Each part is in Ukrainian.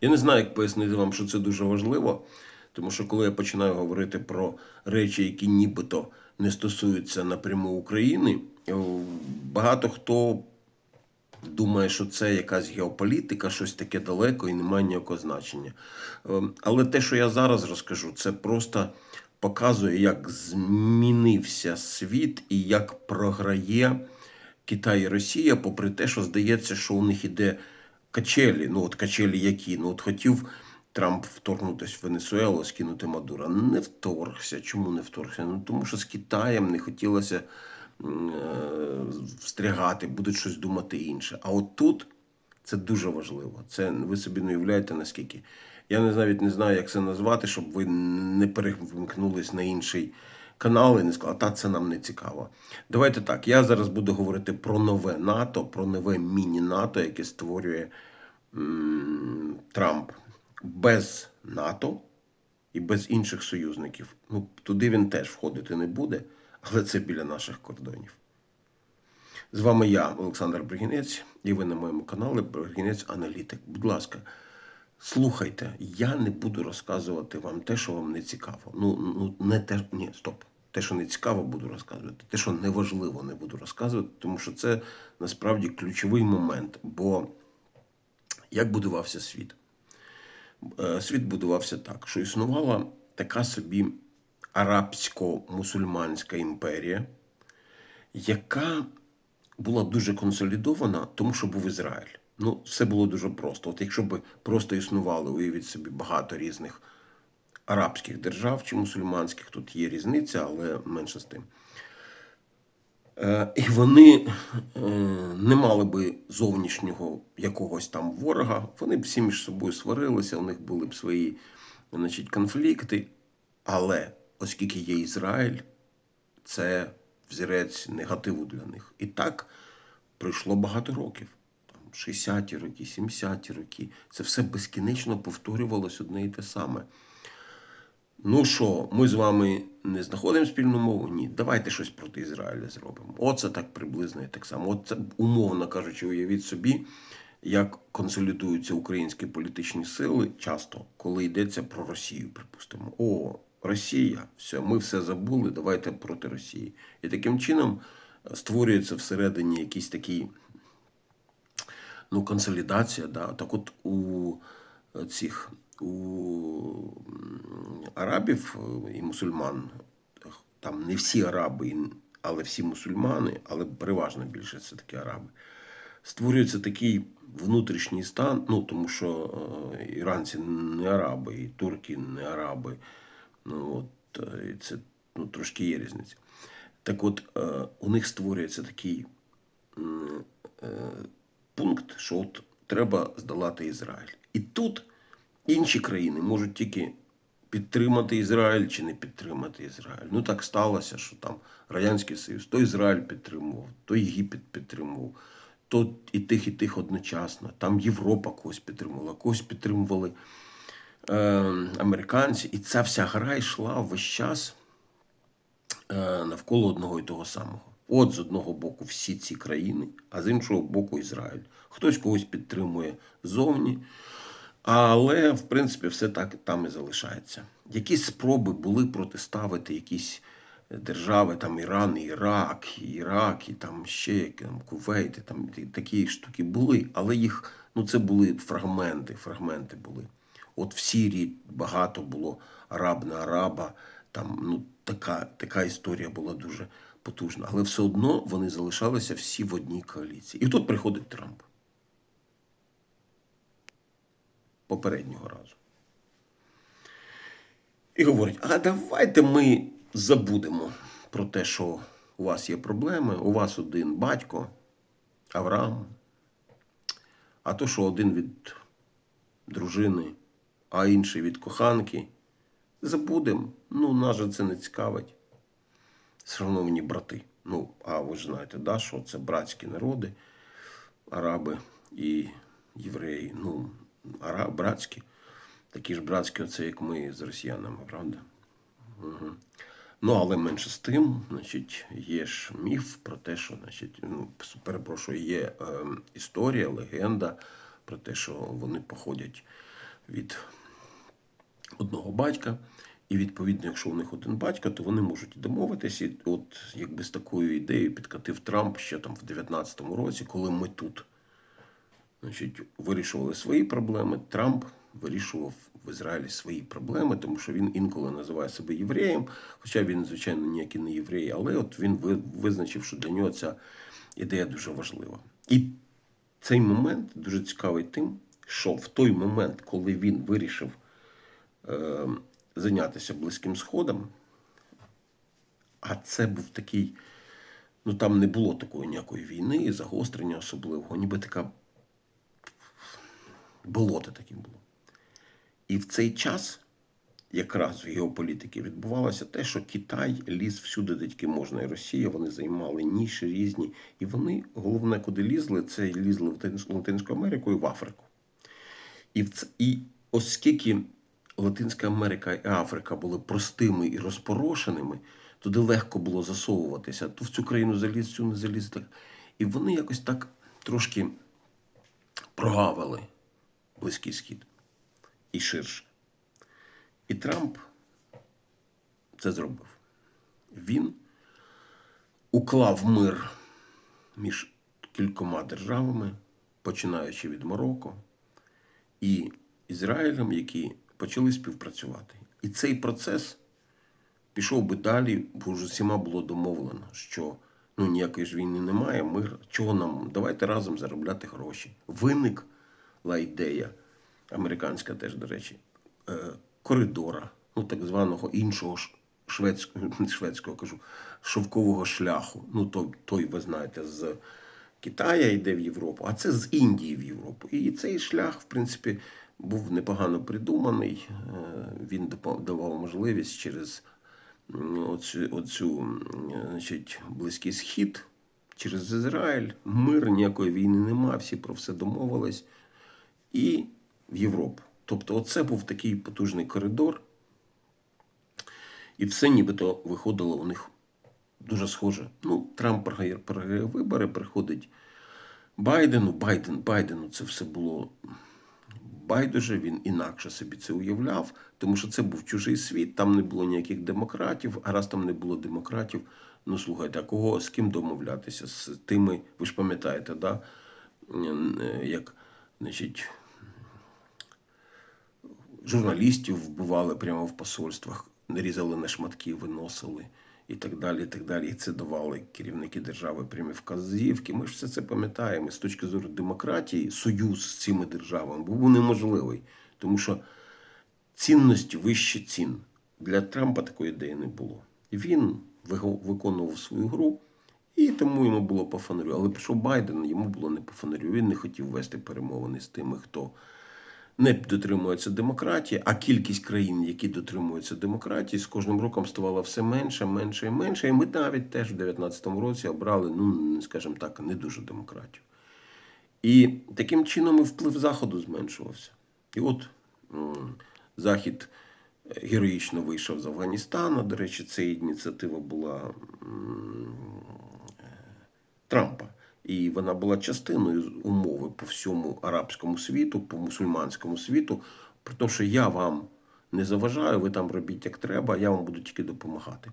Я не знаю, як пояснити вам, що це дуже важливо, тому що коли я починаю говорити про речі, які нібито не стосуються напряму України, е, багато хто думає, що це якась геополітика, щось таке далеко і немає ніякого значення. Ем, Але те, що я зараз розкажу, це просто показує, як змінився світ і як програє Китай і Росія, попри те, що здається, що у них іде качелі. Ну, от качелі які? Ну, от хотів Трамп вторгнутися в Венесуелу, скинути Мадура. Не вторгся. Чому не вторгся? Ну, тому що з Китаєм не хотілося е, встрягати, будуть щось думати інше. А от тут це дуже важливо. Це ви собі не уявляєте, наскільки. Я навіть не знаю, як це назвати, щоб ви не перемкнулись на інший канал і не сказали, та це нам не цікаво. Давайте так. Я зараз буду говорити про нове НАТО, про нове міні-НАТО, яке створює м, Трамп без НАТО і без інших союзників. Ну, туди він теж входити не буде, але це біля наших кордонів. З вами я, Олександр Бригінець, і ви на моєму каналі Бригінець Аналітик. Будь ласка, слухайте, я не буду розказувати вам те, що вам не цікаво. Ну, ну не те, ні, стоп. Те, що не цікаво, буду розказувати. Те, що неважливо, не буду розказувати, тому що це насправді ключовий момент. Бо як будувався світ? Е, Світ будувався так, що існувала така собі арабсько-мусульманська імперія, яка була дуже консолідована, тому що був Ізраїль. Ну, все було дуже просто. От якщо б просто існували, уявіть собі, багато різних арабських держав чи мусульманських, тут є різниця, але менше з тим. Е, І вони е, не мали би зовнішнього якогось там ворога, вони б всі між собою сварилися, у них були б свої значить, конфлікти. Але оскільки є Ізраїль, це взірець негативу для них. І так пройшло багато років. 60-ті роки, 70-ті роки. Це все безкінечно повторювалось одне і те саме. Ну що, ми з вами не знаходимо спільну мову? Ні. Давайте щось проти Ізраїля зробимо. Оце так приблизно і так само. Оце, умовно кажучи, уявіть собі, як консолідуються українські політичні сили часто, коли йдеться про Росію, припустимо. О, Росія, все, ми все забули, давайте проти Росії. І таким чином створюється всередині якийсь такий ну, консолідація. Да. Так от у цих у арабів е, і мусульман, там не всі араби, але всі мусульмани, але переважна більше це такі араби. Створюється такий внутрішній стан, ну тому що е, іранці не араби, і турки не араби. Ну от е, і це ну, трошки є різниця. Так от, у них створюється такий пункт, що от треба здолати Ізраїль. І тут інші країни можуть тільки підтримати Ізраїль чи не підтримати Ізраїль. Ну так сталося, що там Радянський Союз, то Ізраїль підтримував, то Єгипет підтримував, то і тих, і тих одночасно. Там Європа когось підтримувала, когось підтримували е, американці. І ця вся гра йшла весь час е, навколо одного і того самого. От з одного боку всі ці країни, а з іншого боку Ізраїль. Хтось когось підтримує зовні, але в принципі все так там і залишається. Якісь спроби були протиставити якісь держави, там Іран, Ірак, Ірак, і там ще там, Кувейт, і там такі штуки були, але їх ну це були фрагменти, фрагменти були. От в Сірії багато було араб на араба. Там ну, така, така історія була дуже потужна. Але все одно вони залишалися всі в одній коаліції. І тут приходить Трамп. Попереднього разу. І говорить: а давайте ми забудемо про те, що у вас є проблеми, у вас один батько, Авраам, а то, що один від дружини, а інший від коханки. Забудемо. Ну, нас же це не цікавить. Шановні брати. Ну, а ви ж знаєте, да, що це братські народи, араби і євреї. Ну, братські. Такі ж братські, оце як ми з росіянами, правда? Угу. Ну, але менше з тим, значить, є ж міф про те, що, значить, ну, перепрошую, є е, історія, легенда про те, що вони походять від одного батька. І відповідно, якщо у них один батько, то вони можуть домовитися. І от якби з такою ідеєю підкатив Трамп ще там в 19-му році, коли ми тут значить, вирішували свої проблеми, Трамп вирішував в Ізраїлі свої проблеми, тому що він інколи називає себе євреєм, хоча він, звичайно, ніякий не єврей, але от він визначив, що для нього ця ідея дуже важлива. І цей момент дуже цікавий тим, що в той момент, коли він вирішив е, зайнятися Близьким Сходом, а це був такий, ну там не було такої ніякої війни, загострення особливого, ніби така болото таким було. І в цей час якраз в геополітиці відбувалося те, що Китай ліз всюди, де тільки можна, і Росія, вони займали ніші різні. І вони, головне, куди лізли, це лізли в Латинську Америку і в Африку. І, в ц- і оскільки Латинська Америка і Африка були простими і розпорошеними, туди легко було засовуватися. То в цю країну заліз, цю не заліз. І вони якось так трошки прогавили Близький Схід і ширше. І Трамп це зробив. Він уклав мир між кількома державами, починаючи від Марокко і Ізраїлем, які почали співпрацювати. І цей процес пішов би далі, бо вже всіма було домовлено, що ну, ніякої ж війни немає, мир, чого нам? Давайте разом заробляти гроші. Виникла ідея, американська теж, до речі, е, коридора, ну так званого іншого шведського, шведського кажу, шовкового шляху. Ну, той, той, ви знаєте, з Китая йде в Європу, а це з Індії в Європу. І цей шлях, в принципі, був непогано придуманий. Е, Він давав можливість через оцю, оцю значить, Близький Схід, через Ізраїль. Мир, ніякої війни нема, всі про все домовились. І в Європу. Тобто, оце був такий потужний коридор, і все нібито виходило у них дуже схоже. Ну, Трамп програє, вибори, приходить Байдену, Байден, Байдену це все було байдуже, він інакше собі це уявляв, тому що це був чужий світ, там не було ніяких демократів, а раз там не було демократів, ну слухайте, а кого з ким домовлятися? З тими, ви ж пам'ятаєте, да? е, як значить, журналістів вбивали прямо в посольствах, нарізали на шматки, виносили і так далі. І так далі. І це давали керівники держави прямі вказівки. Ми ж все це пам'ятаємо. З точки зору демократії, союз з цими державами був неможливий, тому що цінності вище цін. Для Трампа такої ідеї не було. Він виконував свою гру, і тому йому було по фонарю. Але пішов Байден, йому було не по фонарю. Він не хотів вести перемовини з тими, хто не дотримується демократії, а кількість країн, які дотримуються демократії, з кожним роком ставала все менше, менше і менше. І ми навіть теж в 2019 році обрали, ну скажімо так, не дуже демократію. І таким чином і вплив Заходу зменшувався. І от Захід героїчно вийшов з Афганістану. До речі, це ініціатива була е, Трампа. І вона була частиною умови по всьому арабському світу, по мусульманському світу. Про те, що я вам не заважаю, ви там робіть як треба, я вам буду тільки допомагати.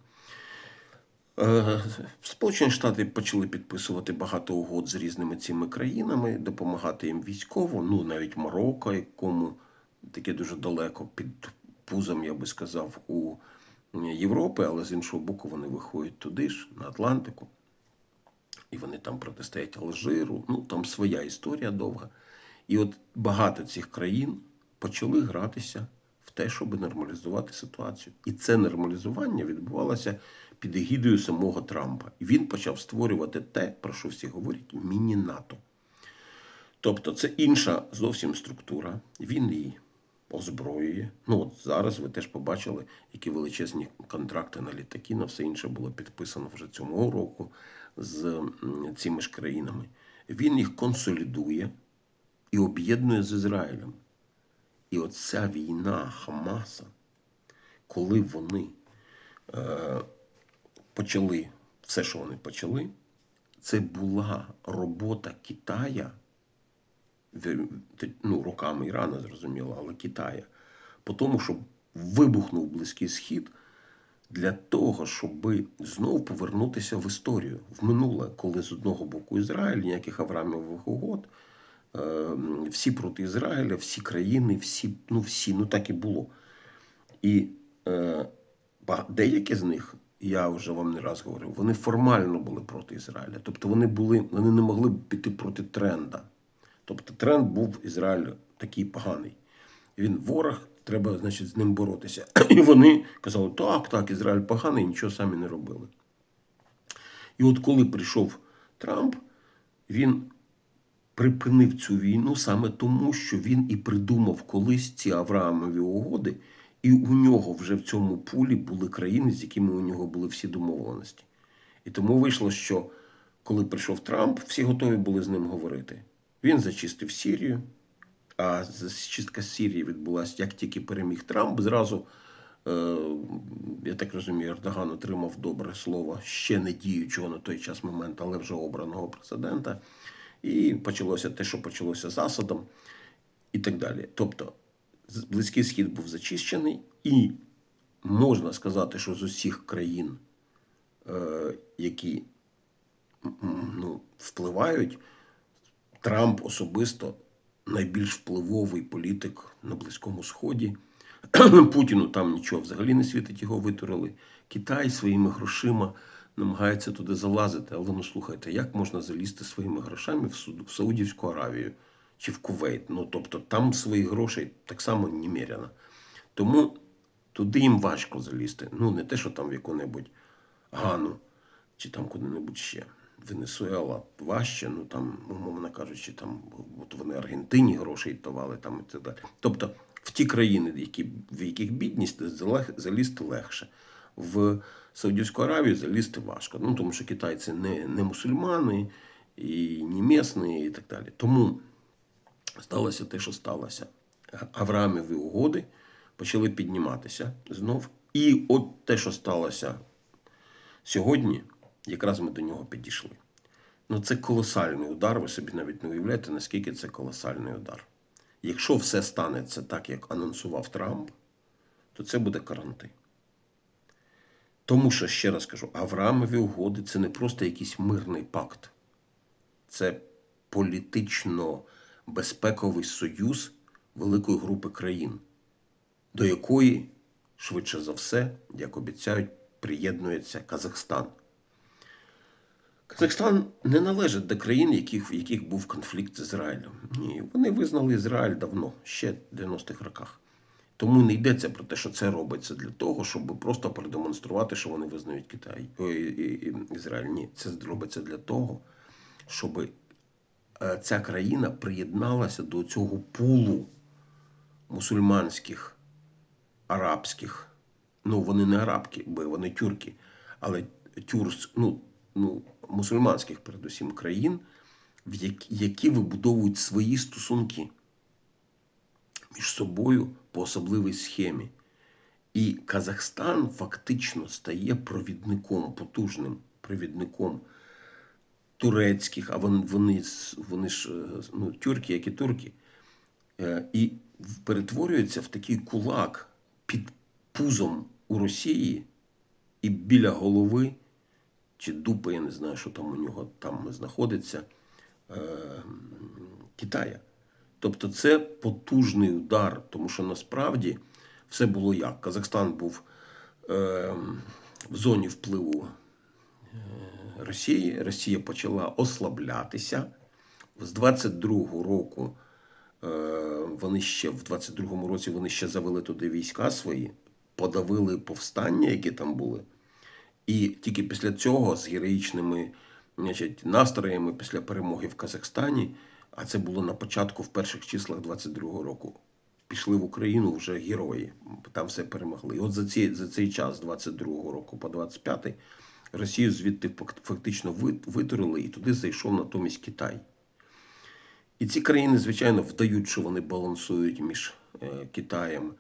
Е, Сполучені Штати почали підписувати багато угод з різними цими країнами, допомагати їм військово, ну навіть Марокко, якому таке дуже далеко під пузом, я би сказав, у Європи, але з іншого боку, вони виходять туди ж, на Атлантику. І вони там протистоять Алжиру. Ну, там своя історія довга. І от багато цих країн почали гратися в те, щоб нормалізувати ситуацію. І це нормалізування відбувалося під егідою самого Трампа. І він почав створювати те, про що всі говорять, міні-НАТО. Тобто це інша зовсім структура. Він її озброює. Ну от зараз ви теж побачили, які величезні контракти на літаки, на все інше було підписано вже цього року з цими ж країнами. Він їх консолідує і об'єднує з Ізраїлем. І оця війна Хамаса, коли вони е, почали все, що вони почали, це була робота Китая ну, руками Ірану, зрозуміло, але Китая. По тому, щоб вибухнув Близький Схід для того, щоб знов повернутися в історію, в минуле, коли з одного боку Ізраїль, ніяких Авраамових угод, е, всі проти Ізраїля, всі країни, всі, ну всі, ну так і було. І е, деякі з них, я вже вам не раз говорив, вони формально були проти Ізраїля. Тобто вони були, вони не могли піти проти тренда. Тобто тренд був Ізраїль такий поганий. Він ворог, треба, значить, з ним боротися. І вони казали, так, так, Ізраїль поганий, нічого самі не робили. І от коли прийшов Трамп, він припинив цю війну саме тому, що він і придумав колись ці Авраамові угоди, і у нього вже в цьому пулі були країни, з якими у нього були всі домовленості. І тому вийшло, що коли прийшов Трамп, всі готові були з ним говорити. Він зачистив Сірію, а зачистка Сірії відбулася, як тільки переміг Трамп, зразу, е, я так розумію, Ердоган отримав добре слово ще не діючого на той час момент, але вже обраного президента. І почалося те, що почалося з Асадом, і так далі. Тобто, Близький Схід був зачищений, і можна сказати, що з усіх країн, е, які ну, впливають, Трамп особисто найбільш впливовий політик на Близькому Сході. Путіну там нічого взагалі не світить, його витурили. Китай своїми грошима намагається туди залазити. Але ну слухайте, як можна залізти своїми грошами в, Суд- в Саудівську Аравію чи в Кувейт? Ну тобто там своїх грошей так само немерено. Тому туди їм важко залізти. Ну, не те, що там в яку-небудь Гану чи там куди-небудь ще. Венесуела важче, ну там, умовно кажучи, там от вони Аргентині грошей давали там і так далі. Тобто в ті країни, які, в яких бідність залізти легше. В Саудівську Аравію залізти важко. Ну, тому що китайці не, не мусульмани і не місні, і так далі. Тому сталося те, що сталося. Авраамові угоди почали підніматися знов. І от те, що сталося сьогодні, якраз ми до нього підійшли. Ну, це колосальний удар. Ви собі навіть не уявляєте, наскільки це колосальний удар. Якщо все станеться так, як анонсував Трамп, то це буде карантин. Тому що, ще раз кажу, Авраамові угоди це не просто якийсь мирний пакт, це політично-безпековий союз великої групи країн, до якої, швидше за все, як обіцяють, приєднується Казахстан. Казахстан не належить до країн, в яких був конфлікт з Ізраїлем. Ні, вони визнали Ізраїль давно, ще в 90-х роках. Тому не йдеться про те, що це робиться для того, щоб просто продемонструвати, що вони визнають Китай ой, і Ізраїль. Ні, це робиться для того, щоб е, ця країна приєдналася до цього пулу мусульманських, арабських. Ну, вони не арабки, бо вони тюрки, але тюрс, ну, ну, мусульманських, передусім, країн, які, вибудовують свої стосунки між собою по особливій схемі. І Казахстан фактично стає провідником, потужним провідником турецьких, а вони, вони, вони ж е, ну, тюрки, як і турки, Е, і перетворюється в такий кулак під пузом у Росії і біля голови чи дупи, я не знаю, що там у нього там знаходиться, е, Китая. Тобто це потужний удар, тому що насправді все було як. Казахстан був е, в зоні впливу е, Росії. Росія почала ослаблятися. З 22-го року е, вони ще в 22-му році вони ще завели туди війська свої, подавили повстання, які там були. І тільки після цього з героїчними значить, настроями після перемоги в Казахстані, а це було на початку в перших числах 22-го року, пішли в Україну вже герої. Там все перемогли. І от за, ці, за цей час, з 22-го року по 25-й, Росію звідти фак- фактично витурили, і туди зайшов натомість Китай. І ці країни, звичайно, вдають, що вони балансують між е, Китаєм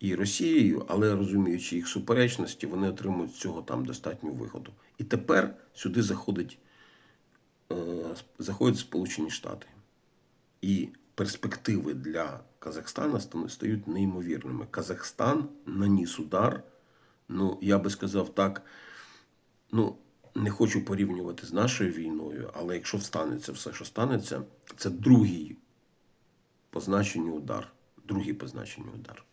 і Росією, але розуміючи їх суперечності, вони отримують з цього там достатню вигоду. І тепер сюди заходить, е, заходять Сполучені Штати. І перспективи для Казахстана ста- стають неймовірними. Казахстан наніс удар. Ну, я би сказав так, ну, не хочу порівнювати з нашою війною, але якщо станеться все, що станеться, це другий по значенню удар. Другий по значенню удар.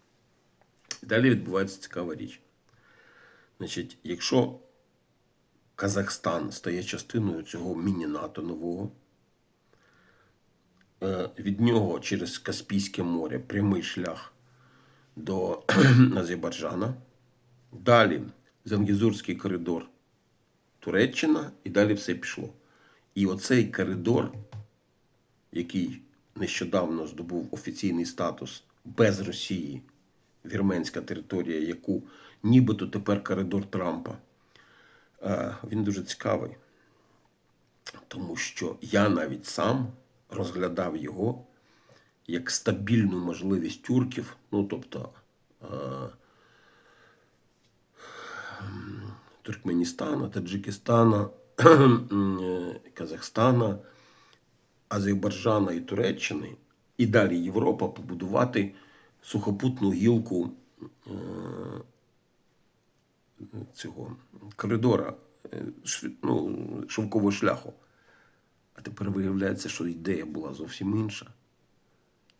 І далі відбувається цікава річ. Значить, якщо Казахстан стає частиною цього міні-НАТО нового, е, від нього через Каспійське море прямий шлях до Азербайджана. Далі Зангізурський коридор Туреччина, і далі все пішло. І оцей коридор, який нещодавно здобув офіційний статус без Росії, вірменська територія, яку нібито тепер коридор Трампа, він дуже цікавий. Тому що я навіть сам розглядав його як стабільну можливість тюрків, ну тобто Туркменістана, Таджикистана, Казахстана, Азербайджана і Туреччини, і далі Європа побудувати сухопутну гілку е, цього коридора, е, ну, шовкового шляху. А тепер виявляється, що ідея була зовсім інша.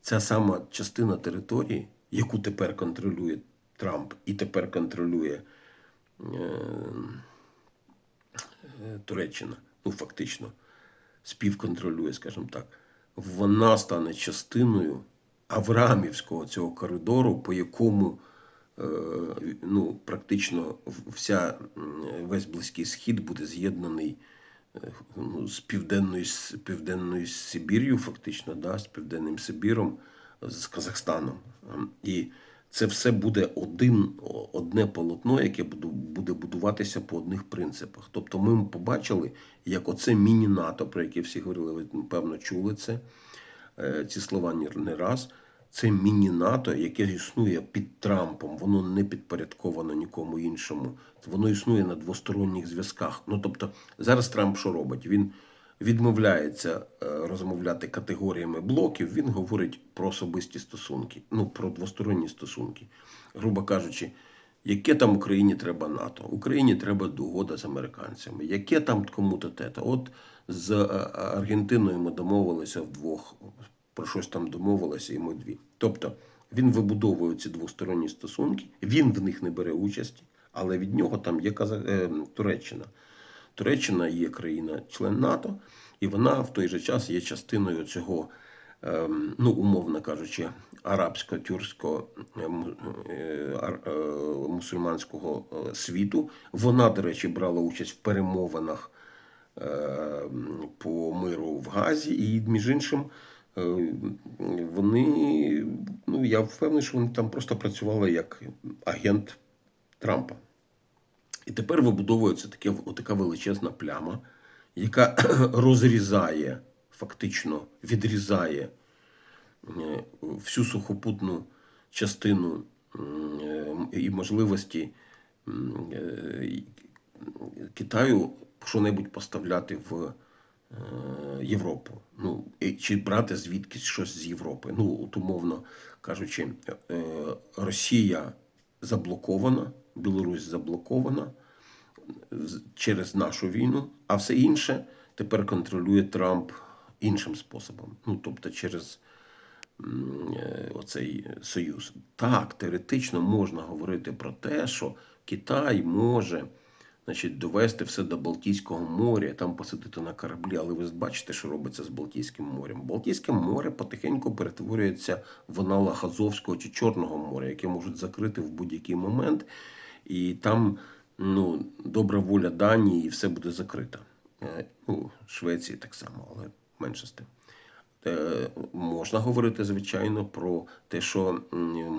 Ця сама частина території, яку тепер контролює Трамп і тепер контролює е, Туреччина, ну фактично, співконтролює, скажімо так, вона стане частиною Авраамівського цього коридору, по якому е, ну, практично вся, весь Близький Схід буде з'єднаний е, ну, з південною, з південною Сибір'ю, фактично, да, з південним Сибіром, з Казахстаном. Ем, І це все буде один, одне полотно, яке буде будуватися по одних принципах. Тобто ми побачили, як оце міні-НАТО, про яке всі говорили, ви певно чули це, е, ці слова не- не раз. Це міні-НАТО, яке існує під Трампом, воно не підпорядковано нікому іншому. Воно існує на двосторонніх зв'язках. Ну тобто, зараз Трамп що робить? Він відмовляється е, розмовляти категоріями блоків, він говорить про особисті стосунки, ну про двосторонні стосунки. Грубо кажучи, яке там Україні треба НАТО? Україні треба угода з американцями. Яке там кому-то тета? От з е, Аргентиною ми домовилися вдвох, про щось там домовилися, і ми дві. Тобто він вибудовує ці двосторонні стосунки, він в них не бере участі, але від нього там є Каза... е, Туреччина. Туреччина є країна-член НАТО, і вона в той же час є частиною цього, ем, ну, умовно кажучи, арабсько-тюркського е, е, мусульманського світу. Вона, до речі, брала участь в перемовинах е, по миру в Газі, і, між іншим, вони, ну, я впевнений, що вони там просто працювали як агент Трампа. І тепер вибудовується таке, така величезна пляма, яка розрізає, фактично відрізає е, всю сухопутну частину е, і можливості е, Китаю що-небудь поставляти в е, Європу. Ну, і чи брати звідкись щось з Європи. Ну, от умовно кажучи, е, Росія заблокована, Білорусь заблокована через нашу війну, а все інше тепер контролює Трамп іншим способом. Ну, тобто через е, оцей союз. Так, теоретично можна говорити про те, що Китай може значить, довести все до Балтійського моря, там посадити на кораблі, але ви бачите, що робиться з Балтійським морем. Балтійське море потихеньку перетворюється в аналог Азовського чи Чорного моря, яке можуть закрити в будь-який момент. І там ну, добра воля Данії, і все буде закрито. Е, Ну, Швеції так само, але менше з тим. Е, Можна говорити, звичайно, про те, що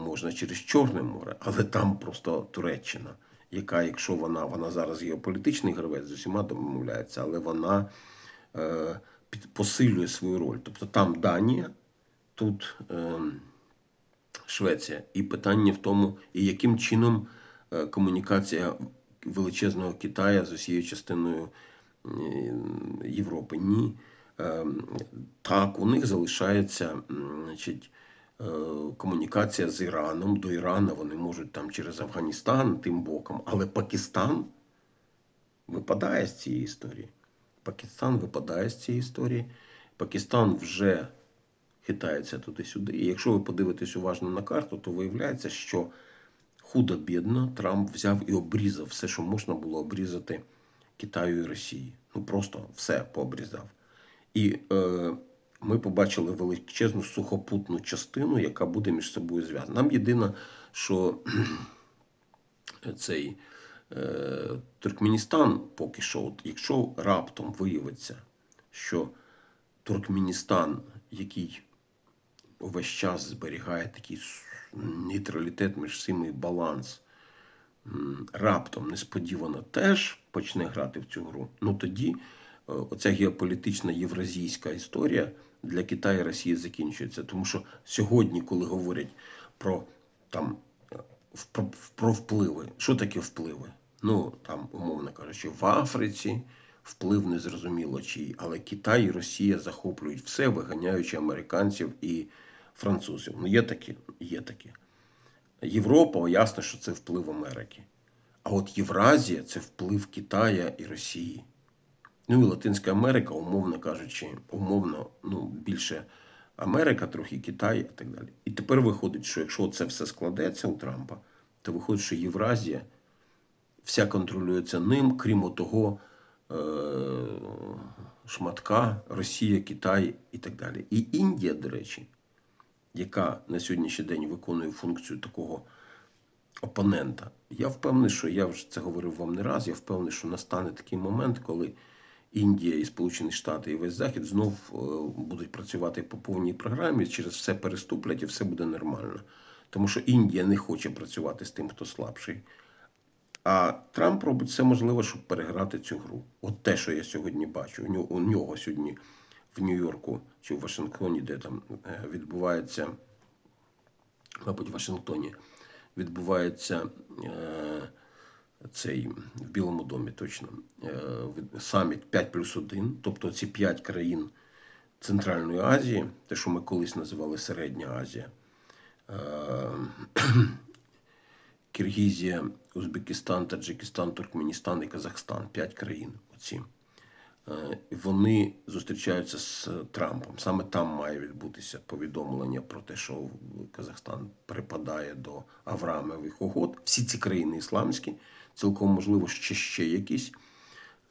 можна через Чорне море, але там просто Туреччина, яка, якщо вона, вона зараз геополітичний гравець, з усіма домовляється, але вона е, посилює свою роль. Тобто там Данія, тут е, Швеція. І питання в тому, і яким чином е, комунікація величезного Китаю з усією частиною е, Європи. Ні. е, так, у них залишається значить, комунікація з Іраном. До Ірану вони можуть там через Афганістан тим боком, але Пакистан випадає з цієї історії. Пакистан випадає з цієї історії. Пакистан вже хитається туди-сюди. І якщо ви подивитесь уважно на карту, то виявляється, що худо-бідно Трамп взяв і обрізав все, що можна було обрізати Китаю і Росії. Ну просто все пообрізав. І е, ми побачили величезну сухопутну частину, яка буде між собою зв'язана. Нам єдине, що цей е, Туркменістан поки що, от, якщо раптом виявиться, що Туркменістан, який увесь час зберігає такий нейтралітет між всіми і баланс, раптом несподівано теж почне грати в цю гру, ну тоді оця геополітична євразійська історія для Китаю і Росії закінчується. Тому що сьогодні, коли говорять про там е, про впливи, що таке впливи? Ну там, умовно кажучи, в Африці вплив незрозуміло чий, але Китай і Росія захоплюють все, виганяючи американців і французів. Ну є такі, є такі. Європа, ясно, що це вплив Америки. А от Євразія це вплив Китая і Росії. Ну і Латинська Америка, умовно кажучи, умовно, ну, більше Америка, трохи Китай і так далі. І тепер виходить, що якщо це все складеться у Трампа, то виходить, що Євразія вся контролюється ним, крім того е- шматка Росія, Китай і так далі. І Індія, до речі, яка на сьогоднішній день виконує функцію такого опонента. Я впевнений, що я вже це говорив вам не раз. Я впевнений, що настане такий момент, коли Індія і Сполучені Штати і весь Захід знов е, будуть працювати по повній програмі, через все переступлять і все буде нормально. Тому що Індія не хоче працювати з тим, хто слабший. А Трамп робить все можливе, щоб переграти цю гру. От те, що я сьогодні бачу. У нього, у нього сьогодні в Нью-Йорку чи в Вашингтоні, де там е, відбувається, мабуть, в Вашингтоні відбувається е, цей в Білому домі точно е, саміт 5 плюс 1, тобто ці 5 країн Центральної Азії, те, що ми колись називали Середня Азія. Е, Киргізія, Узбекистан, Таджикистан, Туркменістан і Казахстан п'ять країн. Оці. Е, Вони зустрічаються з Трампом. Саме там має відбутися повідомлення про те, що Казахстан припадає до Авраамових угод. Всі ці країни ісламські, цілком можливо, ще ще якісь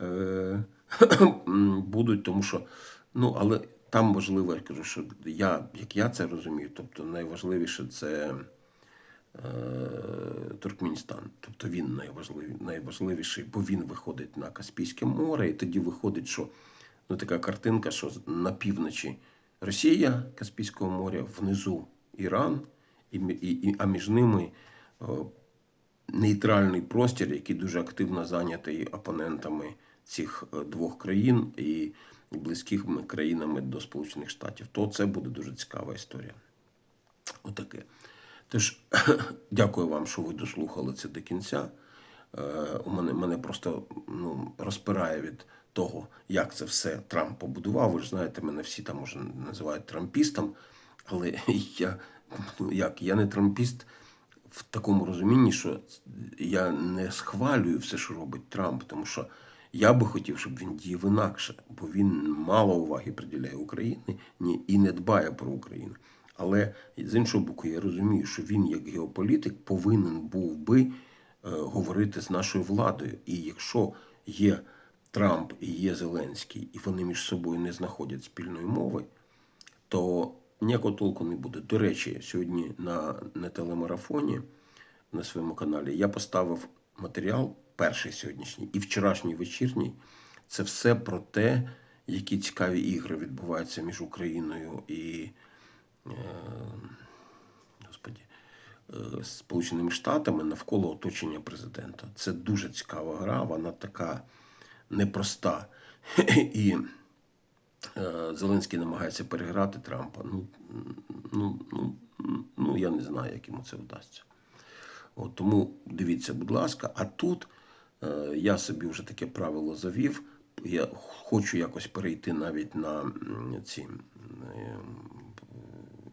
е, будуть, тому що ну, але там важливо, я кажу, що я, як я це розумію, тобто найважливіше це е, Туркменістан. Тобто він найважливі, найважливіший, бо він виходить на Каспійське море, і тоді виходить, що ну, така картинка, що на півночі Росія Каспійського моря, внизу Іран, і, і, і, а між ними е, нейтральний простір, який дуже активно зайнятий опонентами цих е, двох країн і близькими країнами до Сполучених Штатів, то це буде дуже цікава історія. Отаке. Тож, дякую вам, що ви дослухали це до кінця. Е, у мене, мене просто ну, розпирає від того, як це все Трамп побудував. Ви ж знаєте, мене всі там може називають трампістом, але я, ну, як, я не трампіст в такому розумінні, що я не схвалюю все, що робить Трамп, тому що я би хотів, щоб він діяв інакше, бо він мало уваги приділяє Україні ні, і не дбає про Україну. Але з іншого боку, я розумію, що він, як геополітик, повинен був би е, говорити з нашою владою. І якщо є Трамп і є Зеленський, і вони між собою не знаходять спільної мови, то ніякого толку не буде. До речі, сьогодні на, на телемарафоні на своєму каналі я поставив матеріал, перший сьогоднішній і вчорашній вечірній. Це все про те, які цікаві ігри відбуваються між Україною і е, господі, е, Сполученими Штатами навколо оточення президента. Це дуже цікава гра, вона така непроста. І Зеленський намагається переграти Трампа. Ну, ну, ну, ну, я не знаю, як йому це вдасться. От, тому дивіться, будь ласка, а тут е, я собі вже таке правило завів я хочу якось перейти навіть на ці е,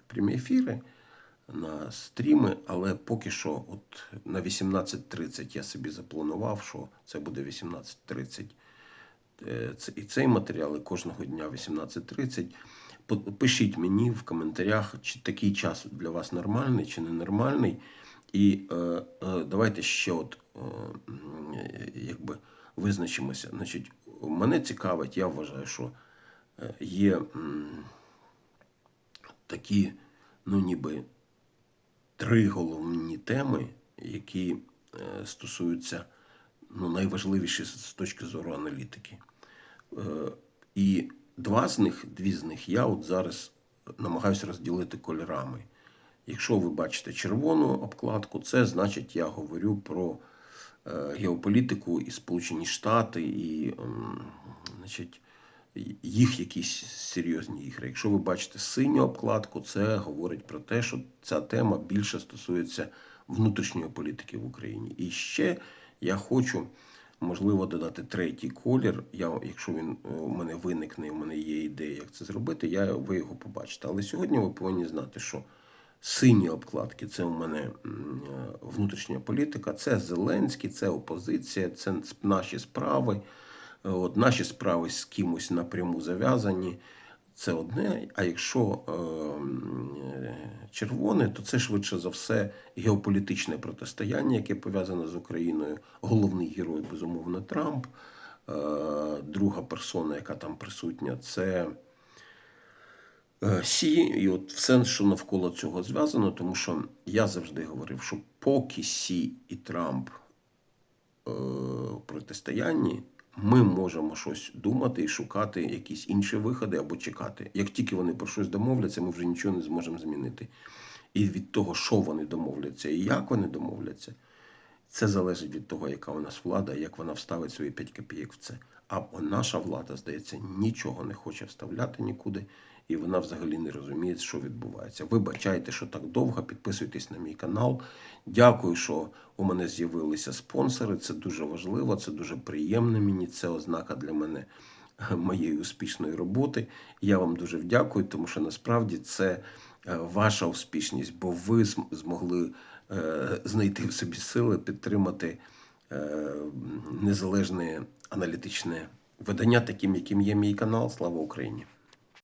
прямі ефіри, на стріми, але поки що, от на 18.30 я собі запланував, що це буде 18.30 е, це- і цей матеріал, і кожного дня 18.30. Пишіть мені в коментарях, чи такий час для вас нормальний, чи ненормальний. І е, е, давайте ще от е, е, якби визначимося. Значить, мене цікавить, я вважаю, що е, є м, такі, ну ніби три головні теми, які е, стосуються ну, найважливіші з точки зору аналітики. Е, І два з них, дві з них я от зараз намагаюся розділити кольорами. Якщо ви бачите червону обкладку, це значить, я говорю про е, геополітику і Сполучені Штати, і значить, їх якісь серйозні ігри. Якщо ви бачите синю обкладку, це говорить про те, що ця тема більше стосується внутрішньої політики в Україні. І ще я хочу, можливо, додати третій колір. Я, якщо він е, у мене виникне, у мене є ідея, як це зробити, я, ви його побачите. Але сьогодні ви повинні знати, що сині обкладки це у мене е, внутрішня політика, це Зеленський, це опозиція, це наші справи. Е, От наші справи з кимось напряму зав'язані. Це одне. А якщо е, червоне, то це швидше за все геополітичне протистояння, яке пов'язане з Україною. Головний герой, безумовно, Трамп. Е, друга персона, яка там присутня, це е, Сі, і от все, що навколо цього зв'язано, тому що я завжди говорив, що поки Сі і Трамп протистоянні, ми можемо щось думати і шукати якісь інші виходи або чекати. Як тільки вони про щось домовляться, ми вже нічого не зможемо змінити. І від того, що вони домовляться і як вони домовляться, це залежить від того, яка у нас влада, як вона вставить свої 5 копійок в це. А наша влада, здається, нічого не хоче вставляти нікуди, і вона взагалі не розуміє, що відбувається. Вибачайте, що так довго. Підписуйтесь на мій канал. Дякую, що у мене з'явилися спонсори. Це дуже важливо, це дуже приємно мені. Це ознака для мене е, моєї успішної роботи. Я вам дуже вдякую, тому що насправді це е, ваша успішність, бо ви змогли е, знайти в собі сили підтримати незалежне аналітичне видання, таким, яким є мій канал. Слава Україні!